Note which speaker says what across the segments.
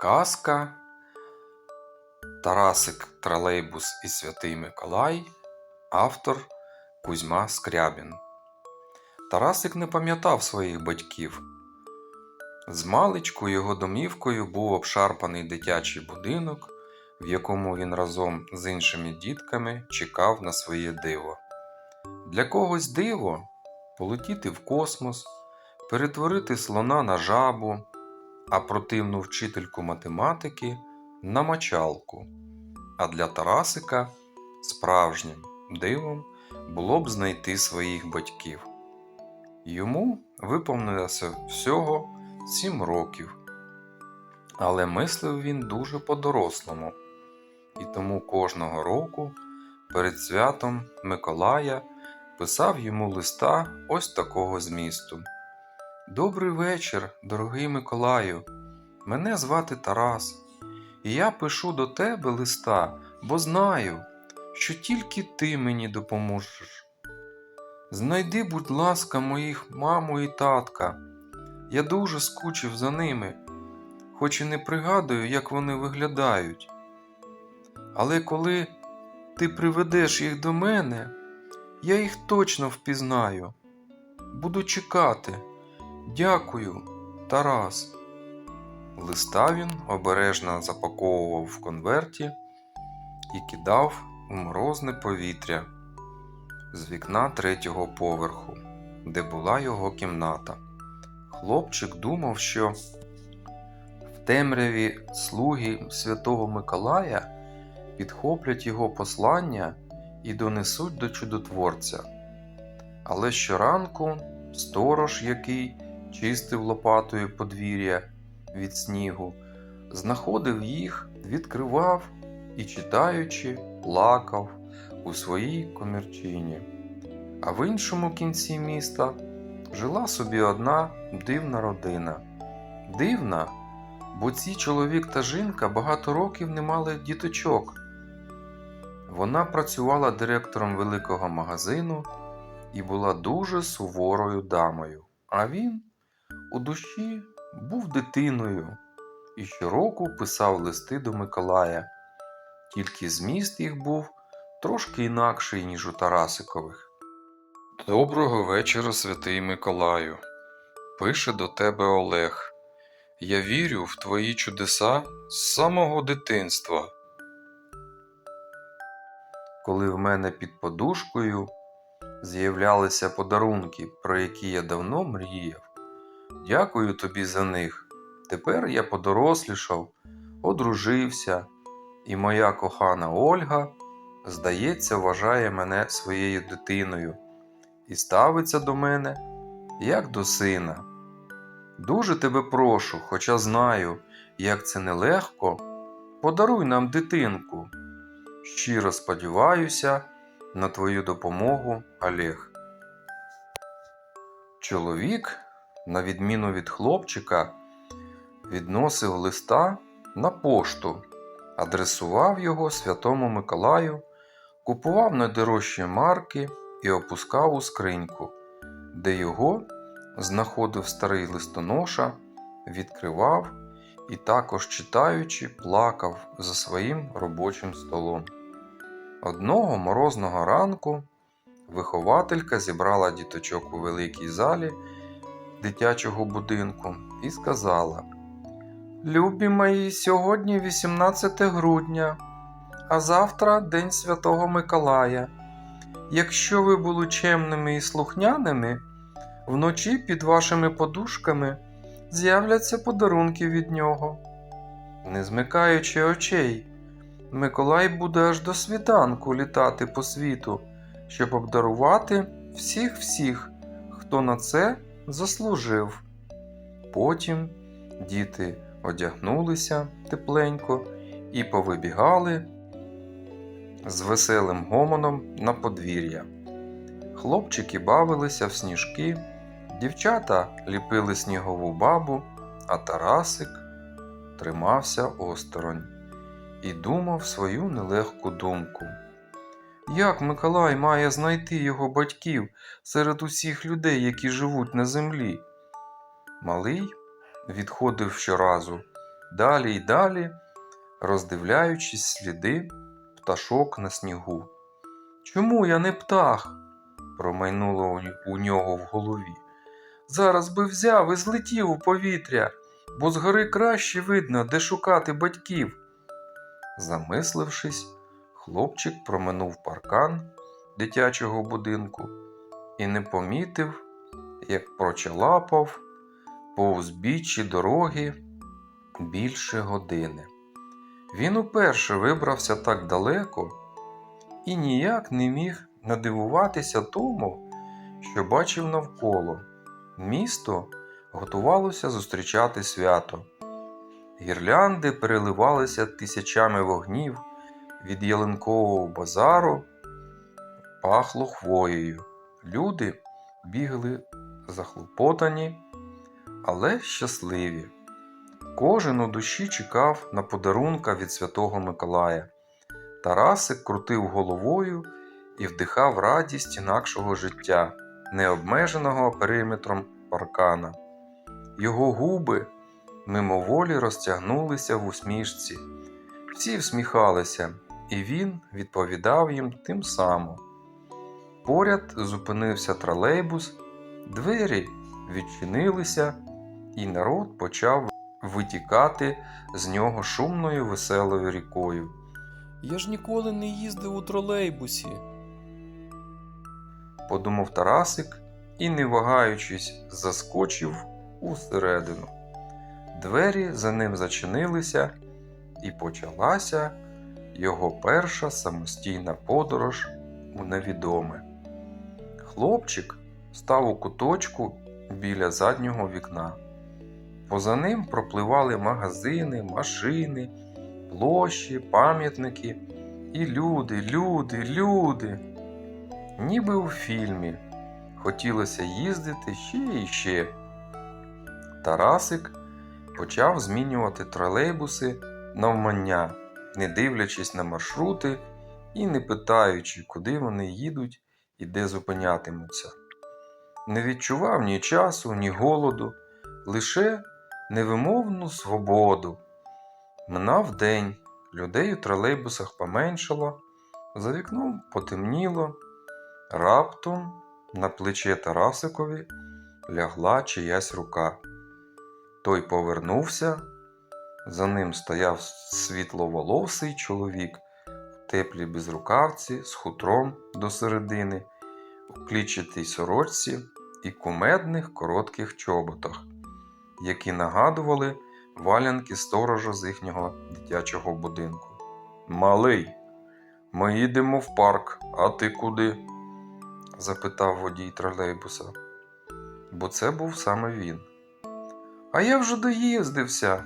Speaker 1: Казка Тарасик Тролейбус і Святий Миколай, автор Кузьма Скрябін. Тарасик не пам'ятав своїх батьків. Змалечку його домівкою був обшарпаний дитячий будинок, в якому він разом з іншими дітками чекав на своє диво. Для когось диво полетіти в космос, перетворити слона на жабу, а противну вчительку математики на мочалку. А для Тарасика справжнім дивом було б знайти своїх батьків. Йому виповнилося всього сім років, але мислив він дуже по-дорослому, і тому кожного року перед святом Миколая писав йому листа ось такого змісту. Добрий вечір, дорогий Миколаю. Мене звати Тарас, і я пишу до тебе листа, бо знаю, що тільки ти мені допоможеш. Знайди, будь ласка, моїх маму і татка. Я дуже скучив за ними, хоч і не пригадую, як вони виглядають. Але коли ти приведеш їх до мене, я їх точно впізнаю. Буду чекати. Дякую, Тарас. Листа він обережно запаковував в конверті і кидав у морозне повітря з вікна третього поверху, де була його кімната. Хлопчик думав, що в темряві слуги Святого Миколая підхоплять його послання і донесуть до чудотворця. Але щоранку сторож, який чистив лопатою подвір'я від снігу, знаходив їх, відкривав і, читаючи, плакав у своїй комірчині. А в іншому кінці міста жила собі одна дивна родина. Дивна, бо ці чоловік та жінка багато років не мали діточок. Вона працювала директором великого магазину і була дуже суворою дамою. А він у душі був дитиною і щороку писав листи до Миколая, тільки зміст їх був трошки інакший, ніж у Тарасикових. Доброго вечора, святий Миколаю. Пише до тебе Олег. Я вірю в твої чудеса з самого дитинства. Коли в мене під подушкою з'являлися подарунки, про які я давно мріяв. Дякую тобі за них. Тепер я подорослішав, одружився, і моя кохана Ольга, здається, вважає мене своєю дитиною і ставиться до мене як до сина. Дуже тебе прошу, хоча знаю, як це нелегко, подаруй нам дитинку. Щиро сподіваюся на твою допомогу, Олег. Чоловік, на відміну від хлопчика, відносив листа на пошту, адресував його Святому Миколаю, купував найдорожчі марки і опускав у скриньку, де його знаходив старий листоноша, відкривав і також читаючи, плакав за своїм робочим столом. Одного морозного ранку вихователька зібрала діточок у великій залі дитячого будинку і сказала: Любі мої, сьогодні 18 грудня, а завтра День Святого Миколая. Якщо ви були чемними і слухняними, вночі під вашими подушками з'являться подарунки від нього. Не змикаючи очей, Миколай буде аж до світанку літати по світу, щоб обдарувати всіх-всіх, хто на це заслужив. Потім діти одягнулися тепленько і повибігали з веселим гомоном на подвір'я. Хлопчики бавилися в сніжки, дівчата ліпили снігову бабу, а Тарасик тримався осторонь і думав свою нелегку думку. Як Миколай має знайти його батьків серед усіх людей, які живуть на землі? Малий відходив щоразу, далі й далі, роздивляючись сліди пташок на снігу. Чому я не птах? промайнуло у- нього в голові. Зараз би взяв і злетів у повітря, бо згори краще видно, де шукати батьків. Замислившись, хлопчик проминув паркан дитячого будинку і не помітив, як прочалапав по узбіччі дороги більше години. Він уперше вибрався так далеко і ніяк не міг надивуватися тому, що бачив навколо. Місто готувалося зустрічати свято. Гірлянди переливалися тисячами вогнів від ялинкового базару, пахло хвоєю. Люди бігли захлопотані, але щасливі. Кожен у душі чекав на подарунка від Святого Миколая. Тарасик крутив головою і вдихав радість інакшого життя, не обмеженого периметром паркана. Його губи мимоволі розтягнулися в усмішці. Всі всміхалися, і він відповідав їм тим самим. Поряд зупинився тролейбус, двері відчинилися, і народ почав витікати з нього шумною веселою рікою.
Speaker 2: Я ж ніколи не їздив у тролейбусі.
Speaker 1: подумав Тарасик і, не вагаючись, заскочив усередину. Двері за ним зачинилися, і почалася його перша самостійна подорож у невідоме. Хлопчик став у куточку біля заднього вікна. Поза ним пропливали магазини, машини, площі, пам'ятники і люди, люди, люди. Ніби у фільмі. Хотілося їздити ще і ще. Тарасик почав змінювати тролейбуси навмання, не дивлячись на маршрути і не питаючи, куди вони їдуть і де зупинятимуться. Не відчував ні часу, ні голоду, лише невимовну свободу. Минав день, людей у тролейбусах поменшало, за вікном потемніло. Раптом на плече Тарасикові лягла чиясь рука. Той повернувся, за ним стояв світловолосий чоловік в теплій безрукавці з хутром до середини, у клічатій сорочці і кумедних коротких чоботах, які нагадували валянки сторожа з їхнього дитячого будинку. Малий, ми їдемо в парк, а ти куди? запитав водій тролейбуса. Бо це був саме він. А я вже доїздився,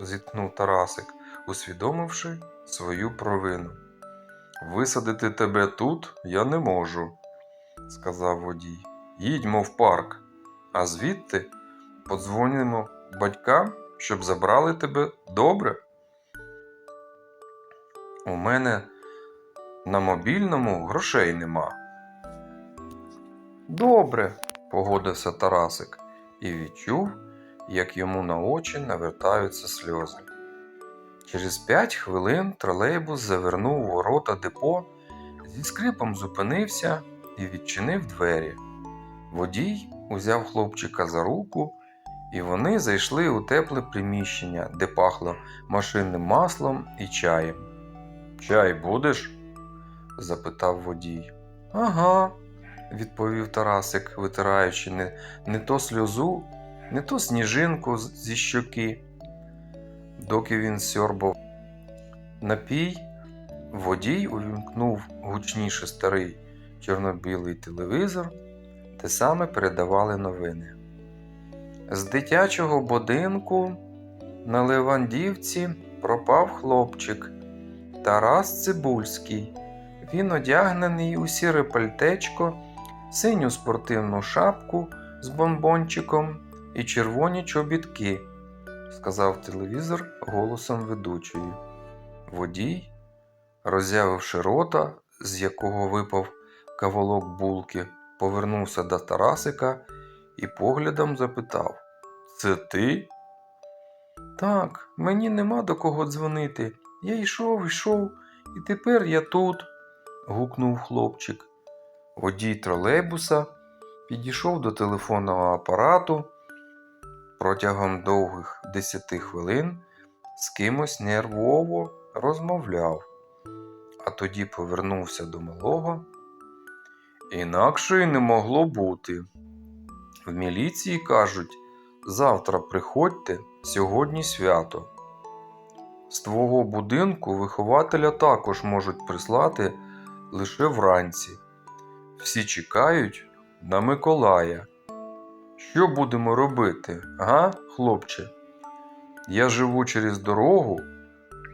Speaker 1: зітхнув Тарасик, усвідомивши свою провину. Висадити тебе тут я не можу, сказав водій. Їдьмо в парк, а звідти подзвонимо батькам, щоб забрали тебе добре. У мене на мобільному грошей нема. Добре, погодився Тарасик і відчув, як йому на очі навертаються сльози. Через п'ять хвилин тролейбус завернув ворота депо, зі скрипом зупинився і відчинив двері. Водій узяв хлопчика за руку, і вони зайшли у тепле приміщення, де пахло машинним маслом і чаєм. Чай будеш? запитав водій. Ага, відповів Тарасик, витираючи не, не то сльозу, не то сніжинку зі щоки. Доки він сьорбав напій, водій увімкнув гучніше старий чорно-білий телевізор, де саме передавали новини. З дитячого будинку на Левандівці пропав хлопчик Тарас Цибульський. Він одягнений у сіре пальтечко, синю спортивну шапку з бомбончиком і червоні чобітки, сказав телевізор голосом ведучої. Водій, роззявивши рота, з якого випав кавалок булки, повернувся до Тарасика і поглядом запитав: Це ти? Так, мені нема до кого дзвонити. Я йшов, йшов, і тепер я тут. гукнув хлопчик. Водій тролейбуса підійшов до телефонного апарату протягом довгих десяти хвилин з кимось нервово розмовляв, а тоді повернувся до малого. Інакше й не могло бути. В міліції кажуть, завтра приходьте, сьогодні свято. З твого будинку вихователя також можуть прислати лише вранці. Всі чекають на Миколая. Що будемо робити, га, хлопче? Я живу через дорогу,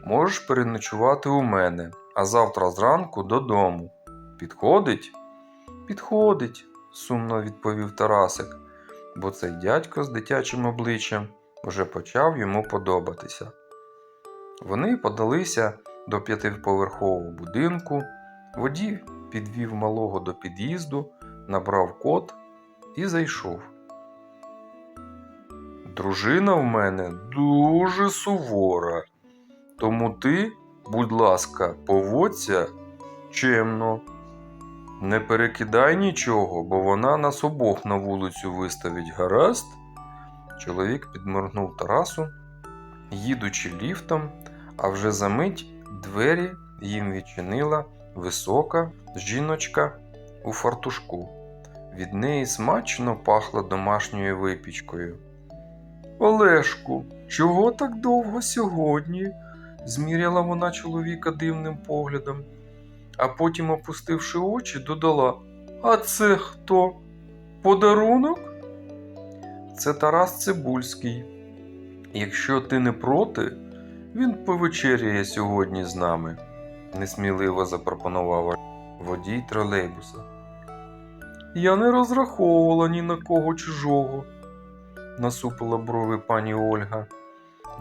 Speaker 1: можеш переночувати у мене, а завтра зранку додому. Підходить? Підходить, сумно відповів Тарасик, бо цей дядько з дитячим обличчям вже почав йому подобатися. Вони подалися до п'ятиповерхового будинку, водій підвів малого до під'їзду, набрав код і зайшов. Дружина в мене дуже сувора, тому ти, будь ласка, поводься чемно. Не перекидай нічого, бо вона нас обох на вулицю виставить, гаразд? Чоловік підморгнув Тарасу, їдучи ліфтом, а вже за мить двері їм відчинила висока жіночка у фартушку. Від неї смачно пахло домашньою випічкою. Олешку, чого так довго сьогодні? зміряла вона чоловіка дивним поглядом, а потім, опустивши очі, додала: А це хто? Подарунок? Це Тарас Цибульський. Якщо ти не проти, він повечеряє сьогодні з нами, несміливо запропонував водій тролейбуса. Я не розраховувала ні на кого чужого, насупила брови пані Ольга,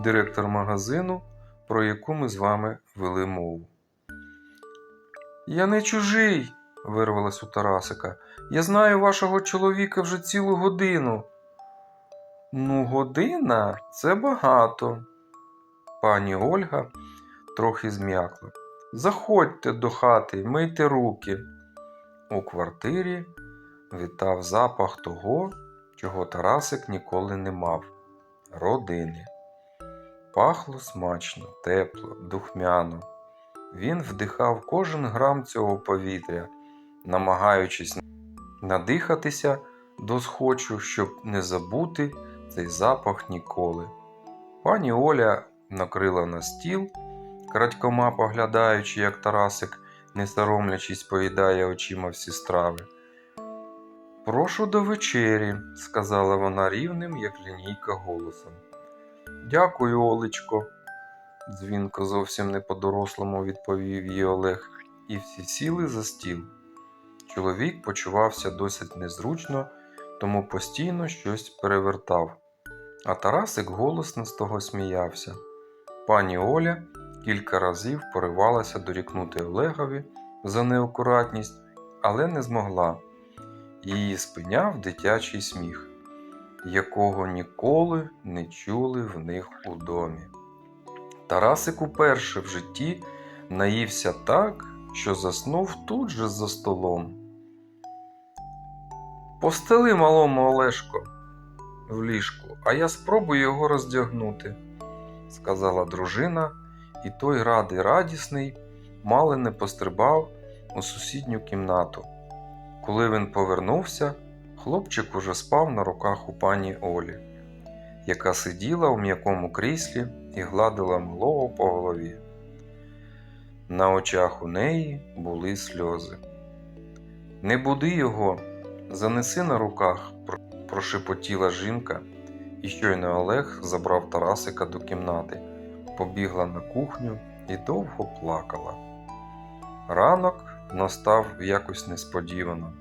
Speaker 1: директор магазину, про яку ми з вами вели мову. Я не чужий, вирвалась у Тарасика. Я знаю вашого чоловіка вже цілу годину. Ну, година це багато. Пані Ольга трохи зм'якла. Заходьте до хати, мийте руки. У квартирі вітав запах того, чого Тарасик ніколи не мав родини. Пахло смачно, тепло, духмяно. Він вдихав кожен грам цього повітря, намагаючись надихатися до схочу, щоб не забути цей запах ніколи. Пані Оля накрила на стіл, крадькома поглядаючи, як Тарасик, не соромлячись, поїдає очима всі страви. Прошу до вечері, сказала вона рівним, як лінійка голосом. Дякую, Олечко, дзвінко зовсім не по-дорослому відповів їй Олег, і всі сіли за стіл. Чоловік почувався досить незручно, тому постійно щось перевертав. А Тарасик голосно з того сміявся. Пані Оля кілька разів поривалася дорікнути Олегові за неакуратність, але не змогла. Її спиняв дитячий сміх, якого ніколи не чули в них у домі. Тарасик уперше в житті наївся так, що заснув тут же за столом. Постели малому Олешко в ліжку, а я спробую його роздягнути, сказала дружина, і той радий радісний мало не пострибав у сусідню кімнату. Коли він повернувся, хлопчик уже спав на руках у пані Олі, яка сиділа у м'якому кріслі і гладила малого по голові. На очах у неї були сльози. Не буди його, занеси на руках, прошепотіла жінка, і щойно Олег забрав Тарасика до кімнати, побігла на кухню і довго плакала. Ранок настав якось несподівано.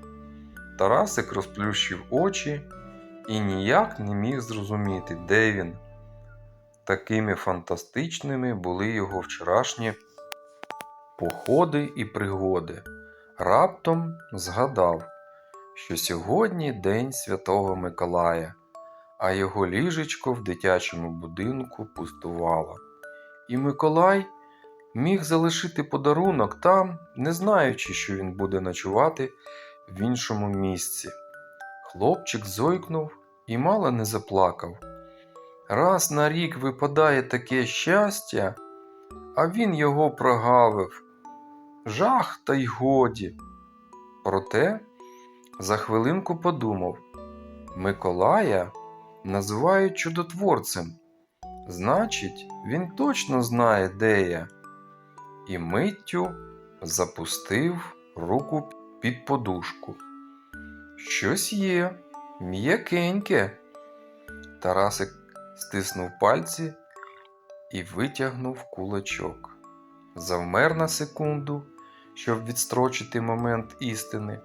Speaker 1: Тарасик розплющив очі і ніяк не міг зрозуміти, де він. Такими фантастичними були його вчорашні походи і пригоди. Раптом згадав, що сьогодні День Святого Миколая, а його ліжечко в дитячому будинку пустувало. І Миколай міг залишити подарунок там, не знаючи, що він буде ночувати в іншому місці. Хлопчик зойкнув і мало не заплакав. Раз на рік випадає таке щастя, а він його прогавив. Жах та й годі. Проте за хвилинку подумав Миколая називають чудотворцем. Значить, він точно знає, де я. І миттю запустив руку під подушку. Щось є, м'якеньке. Тарасик стиснув пальці і витягнув кулачок. Завмер на секунду, щоб відстрочити момент істини,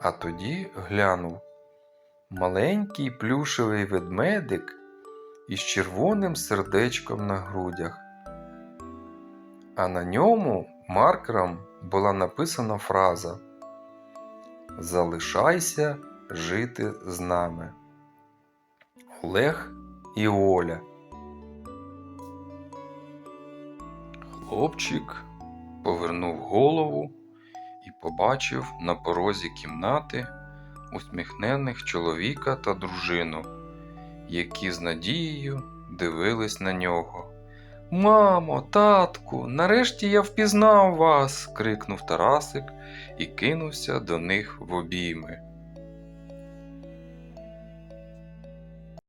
Speaker 1: а тоді глянув. Маленький плюшевий ведмедик із червоним сердечком на грудях. А на ньому маркером була написана фраза Залишайся жити з нами. Олег і Оля. Хлопчик повернув голову і побачив на порозі кімнати усміхнених чоловіка та дружину, які з надією дивились на нього. Мамо, татку, нарешті я впізнав вас. крикнув Тарасик і кинувся до них в обійми.